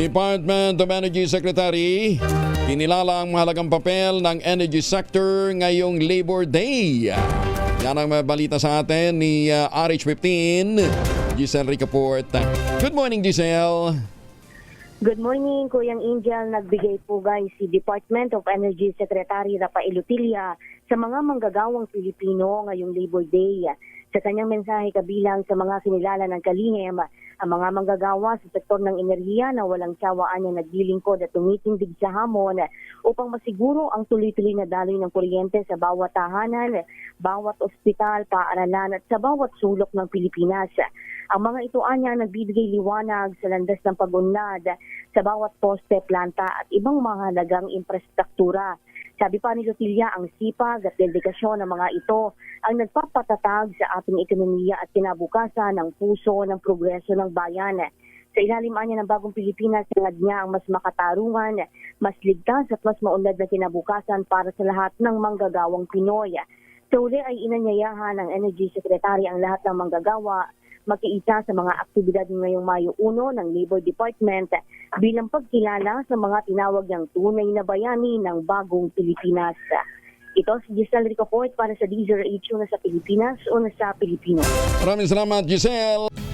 Department of Energy Secretary, kinilala ang mahalagang papel ng energy sector ngayong Labor Day. Yan ang balita sa atin ni uh, RH15, Giselle Ricaport. Good morning, Giselle. Good morning, Kuyang Angel. Nagbigay po guys si Department of Energy Secretary Rafael Utilla sa mga manggagawang Pilipino ngayong Labor Day. Sa kanyang mensahe kabilang sa mga kinilala ng kalihim, ang mga manggagawa sa sektor ng enerhiya na walang sawaan niya naglilingkod at tumitindig sa hamon upang masiguro ang tuloy-tuloy na daloy ng kuryente sa bawat tahanan, bawat ospital, paaralan at sa bawat sulok ng Pilipinas. Ang mga ito anya nagbibigay liwanag sa landas ng pag-unlad sa bawat poste, planta at ibang mahalagang infrastruktura. Sabi pa ni Lotilla, ang sipag at dedikasyon ng mga ito ang nagpapatatag sa ating ekonomiya at kinabukasan ng puso ng progreso ng bayan. Sa ilalim anya ng bagong Pilipinas, hangad niya ang mas makatarungan, mas ligtas at mas maunlad na kinabukasan para sa lahat ng manggagawang Pinoy. Sa uli ay inanyayahan ng Energy Secretary ang lahat ng manggagawa makiisa sa mga aktibidad ngayong Mayo 1 ng Labor Department bilang pagkilala sa mga tinawag ng tunay na bayani ng bagong Pilipinas. Ito si Giselle Ricoport para sa D0H na sa Pilipinas o na sa Pilipino. Maraming salamat, Giselle.